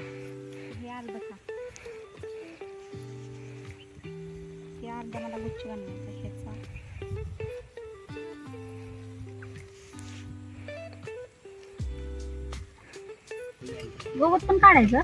हे अर्ध खा हे अर्ध मला गुच्छ बनवायचं ह्याचा गवत पण काढायचं?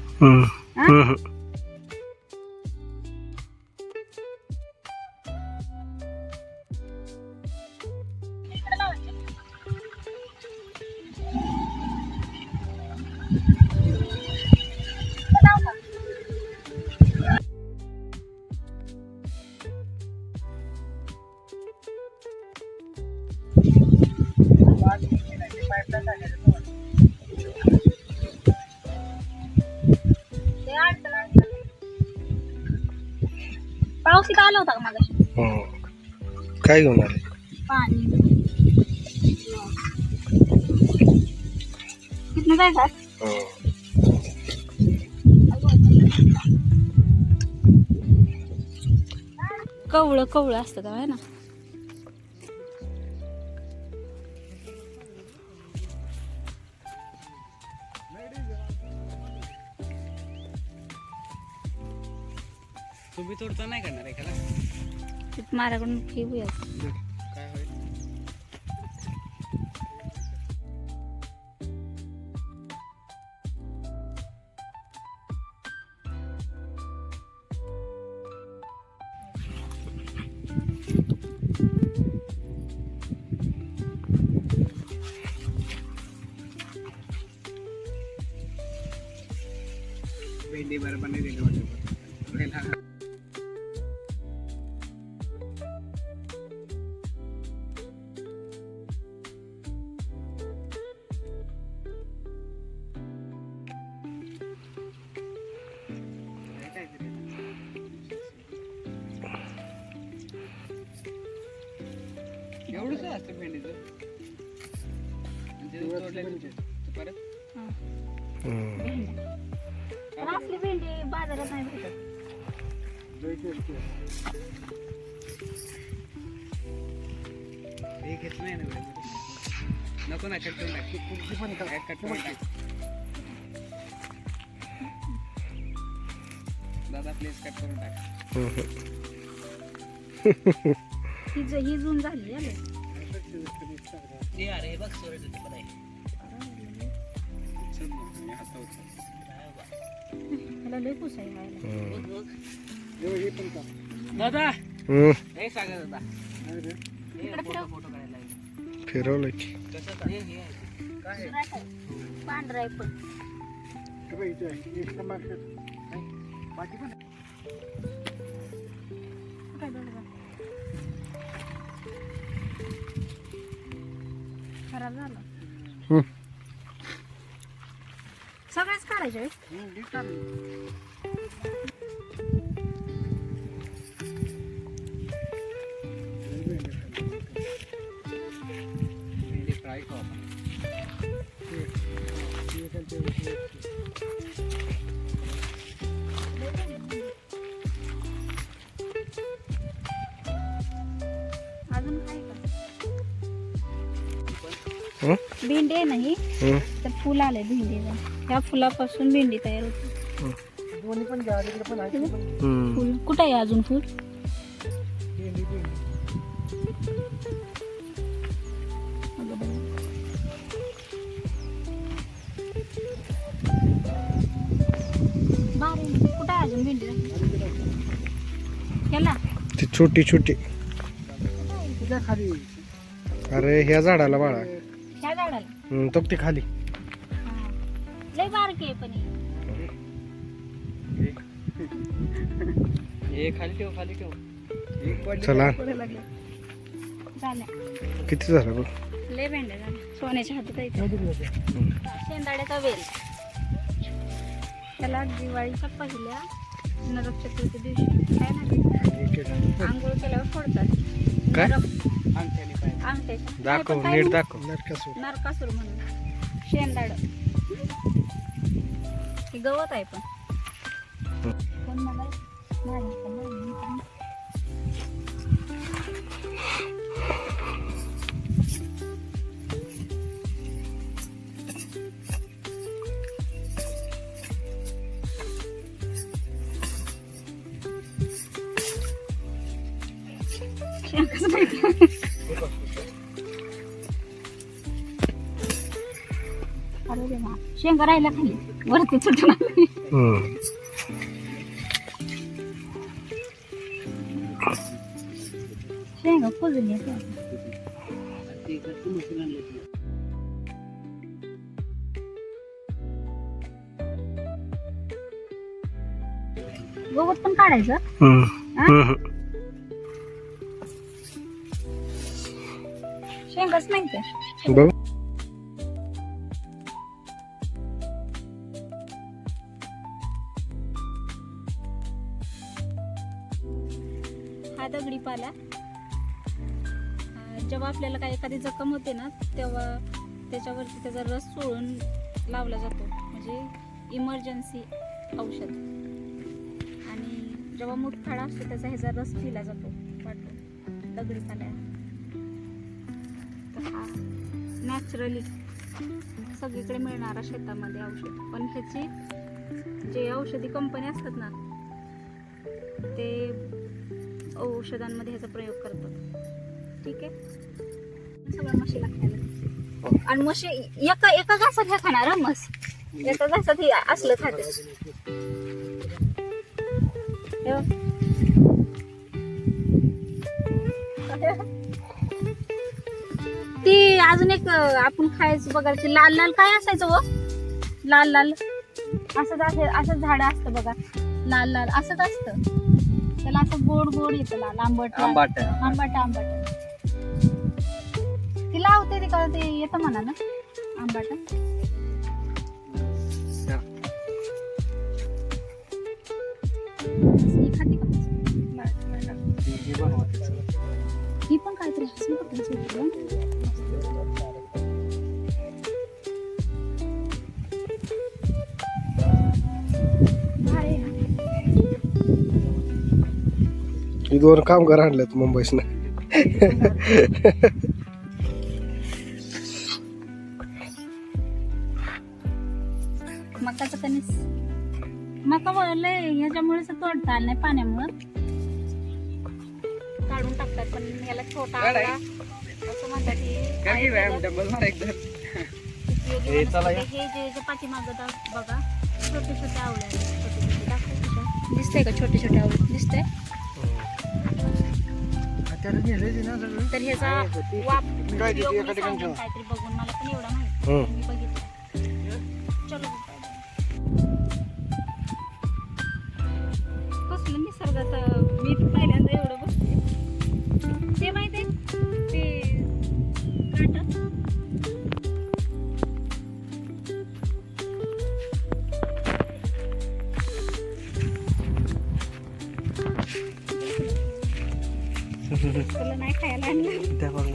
पाऊस इथं आला होता का माझा काय घेऊन आले? पाणी. तिथनं जायचं कवळं कवळं असतं का है ना? तुम्ही तोडता नाही करणार एखादा? माझ्याकडून घेऊया काय होईल? भेंडी बरोबर नाही दिली एवढंच असतं भेंडीचं आणि ते तोडल्यानंतर परत हा. हम्म. भेंड्या. पण असली भेंडी बाजारात नाही भेटत हे घेतलं नाही ना वेळेमध्ये. नको ना कट करून टाक. काय कट करून टाक. दादा प्लीज कट करून टाक ही ज- ही जून झाली आहे लय. हे अरे बघ होते पण त्याला लय कुस आहे व्हायला. दादा हम्म. हे होता इकडे फिरव. फोटो काढायला लागले. फिरवलं की कसं हे हे आहे. काय आहे? सुराट आहे. पांढरा आहे पण बाकी पण खराब झाला हम्म. सगळेच काढायचे होय? फ्राय खाऊ आपण. भेंडी आहे नाही. तर फुल आले भेंडीला. त्या फुलापासून भेंडी तयार होते. फुल कुठं आहे अजून फुल. कुठं अजून भेंडी? केला ती छोटी छोटी. अरे ह्या झाडाला बाळा. ह्या हम्म, तो खाली. हा. लय बारकी आहे पण ही. हे खाली ठेव खाली ठेव. चला. किती झालं बघ? लय भेंड्या झाल्या. सोन्याच्या हातात शेंदाड्याचा वेल. त्याला दिवाळीच्या पहिल्या नरक चतुर्थी दिवशी. काय ना आंघोळ केल्यावर फोडतात. काय? सांगते दाखव नीट दाखव नरकासूर नरकासूर म्हणून शेंदाड हे गवत आहे पण पण मला नाही पण नाही. शेण कसं माहिती? शेंगा राहिला खाली वरती सुटून आली. हम्म. शेंगा होतं. गवत पण काढायचं हम्म. हम्म. शेंगाच माहिती बघ हा जेव्हा आपल्याला काय एखादी जखम होते ना तेव्हा त्याच्यावरती त्याचा रस चोळून लावला जातो. म्हणजे इमर्जन्सी औषध. आणि जेव्हा मुतखडा असतो त्याचा ह्याचा रस पिला जातो. वाटून दगडी खाल्या तर हा नॅचरली सगळीकडे मिळणारा शेतामध्ये औषध. पण ह्याची जे औषधी कंपनी असतात ना ते औषधांमध्ये ह्याचा प्रयोग करतात. ठीक आहे? सगळ्या म्हशीला खायला आणि म्हशी एका एका घासात ह्या खाणार हं म्हस एका घासात हे असलं खाते. ती अजून एक आपण खायचं बघायची. लाल लाल काय असायचं व लाल लाल. असंच असं असं झाड असतं बघा. लाल लाल. असंच असतं. त्याला असं गोड गोड येतं लाल आंबट. आंबाट. आंबट आंबट. ती लावते ती का ते येतं म्हणा ना. आंबट. ही खाते का? ही पण काहीतरी हसली का ही दोन कामगार आणलेत मुंबईसनं. मकाचं कणीस. मका वळले ह्याच्यामुळेच तोडता आलं नाही पाण्यामुळं. काढून टाकतात पण याला छोटा असं म्हणतात हे की व्यायाम डबल मारा एकदा. हे. हे जे जे पाठीमागं दा- बघा छोटे छोटे आवळे. दिसतंय का छोटे छोटे आवळे? दिसतंय? तर ह्याचा वाप काय ते उपयोग एका मी ठिकाणी सांगेन ठेवा. काहीतरी बघून मला पण एवढा माहिती तुला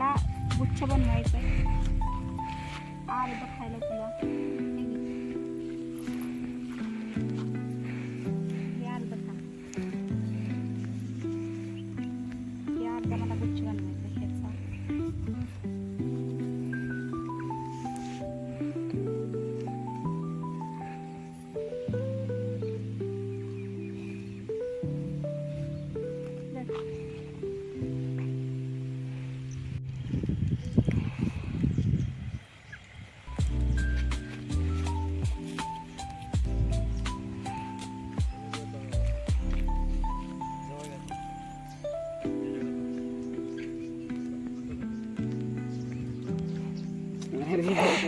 मला गुच्छ बनवायचं आहे अर्ध खायला तुला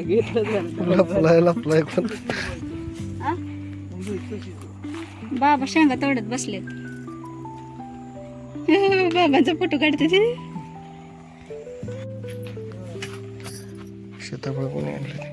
लपलाय लपलाय कोण बाबा शेंगा तोडत बसलेत. बाबांचा फोटो काढते ते. कोणी आणले